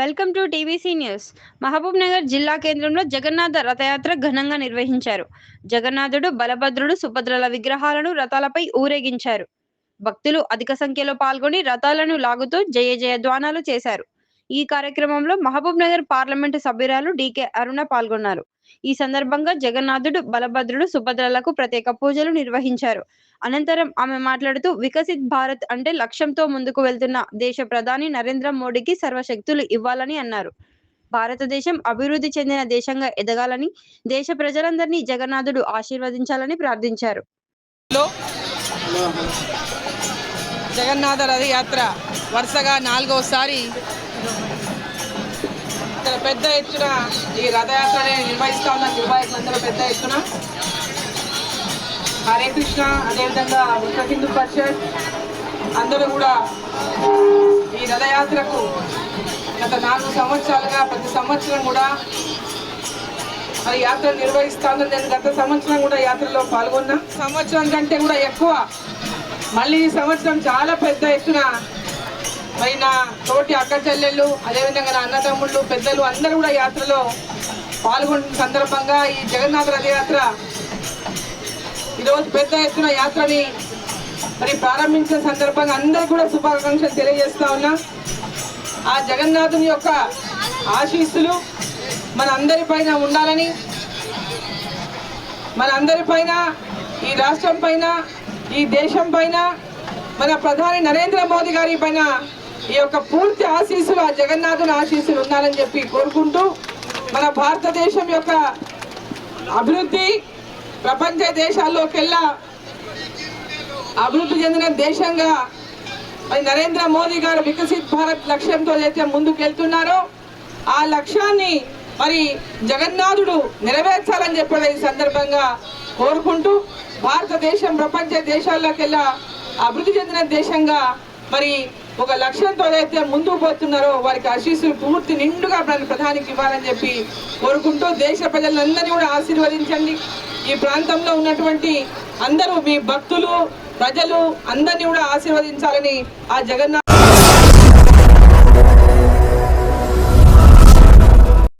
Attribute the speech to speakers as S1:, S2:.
S1: Welcome to TVC news. Mahabub Nagar జిల్లా కేంద్రంలో జగన్నాథ రథయాత్ర ఘనంగా నిర్వహించారు. జగన్నాథుడు బలభద్రుడు సుభద్రల విగ్రహాలను రథాలపై ఊరేగించారు. భక్తులు అధిక సంఖ్యలో పాల్గొని రథాలను లాగుతూ జయ జయ ద్వానాలు చేశారు. ఈ కార్యక్రమంలో మహబూబ్ నగర్ పార్లమెంటు సభ్యురాలు డికే అరుణ పాల్గొన్నారు. ఈ సందర్భంగా జగన్నాథుడు బలభద్రుడు సుభద్రలకు ప్రత్యేక పూజలు నిర్వహించారు. అనంతరం ఆమె మాట్లాడుతూ వికసిత్ భారత్ అంటే లక్ష్యంతో ముందుకు వెళ్తున్న దేశ ప్రధాని నరేంద్ర మోడీకి సర్వశక్తులు ఇవ్వాలని అన్నారు. భారతదేశం అభివృద్ధి చెందిన దేశంగా ఎదగాలని దేశ ప్రజలందరినీ జగన్నాథుడు ఆశీర్వదించాలని ప్రార్థించారు.
S2: జగన్నాథ రథయాత్ర వరుసగా నాలుగోసారి ఇక్కడ పెద్ద ఎత్తున ఈ రథయాత్రని నిర్వహిస్తా ఉన్న నిర్వాహకులందరూ పెద్ద ఎత్తున. హరే కృష్ణ అదేవిధంగా విశ్వ హిందూ పరిషత్ అందరూ కూడా ఈ రథయాత్రకు గత నాలుగు సంవత్సరాలుగా ప్రతి సంవత్సరం కూడా మరి యాత్ర నిర్వహిస్తాను నేను గత సంవత్సరం కూడా యాత్రలో పాల్గొన్నా. సంవత్సరం కంటే కూడా ఎక్కువ. మళ్ళీ ఈ సంవత్సరం చాలా పెద్ద ఎత్తున మరి నా తోటి అక్క చెల్లెళ్ళు అదేవిధంగా నా అన్నదమ్ముళ్ళు పెద్దలు అందరూ కూడా యాత్రలో పాల్గొన్న సందర్భంగా ఈ జగన్నాథ రథయాత్ర ఈరోజు పెద్ద ఎత్తున యాత్రని మరి ప్రారంభించిన సందర్భంగా అందరికీ కూడా శుభాకాంక్షలు తెలియజేస్తా ఉన్నా. ఆ జగన్నాథుని యొక్క ఆశీస్సులు మన అందరి పైన ఉండాలని మన అందరి పైన ఈ రాష్ట్రం పైన ఈ దేశం పైన మన ప్రధాని నరేంద్ర మోదీ గారి పైన ఈ యొక్క పూర్తి ఆశీస్సులు ఆ జగన్నాథుని ఆశీస్సులు ఉండాలని చెప్పి కోరుకుంటూ మన భారతదేశం యొక్క అభివృద్ధి ప్రపంచ దేశాల్లోకెల్లా అభివృద్ధి చెందిన దేశంగా మరి నరేంద్ర మోదీ గారు వికసిత్ భారత్ లక్ష్యంతో అయితే ముందుకెళ్తున్నారో. ఆ లక్ష్యాన్ని మరి జగన్నాథుడు నెరవేర్చాలని చెప్పడం ఈ సందర్భంగా కోరుకుంటూ భారతదేశం ప్రపంచ దేశాల్లోకెల్లా అభివృద్ధి చెందిన దేశంగా మరి ఒక లక్ష్యంతో అయితే ముందుకు పోతున్నారో వారికి ఆశీస్సులు పూర్తి నిండుగా మన ప్రధానికి ఇవ్వాలని చెప్పి కోరుకుంటూ దేశ ప్రజలందరినీ కూడా ఆశీర్వదించండి. ఈ ప్రాంతంలో ఉన్నటువంటి అందరూ మీ భక్తులు ప్రజలు అందరినీ కూడా ఆశీర్వదించాలని ఆ జగన్నాథ్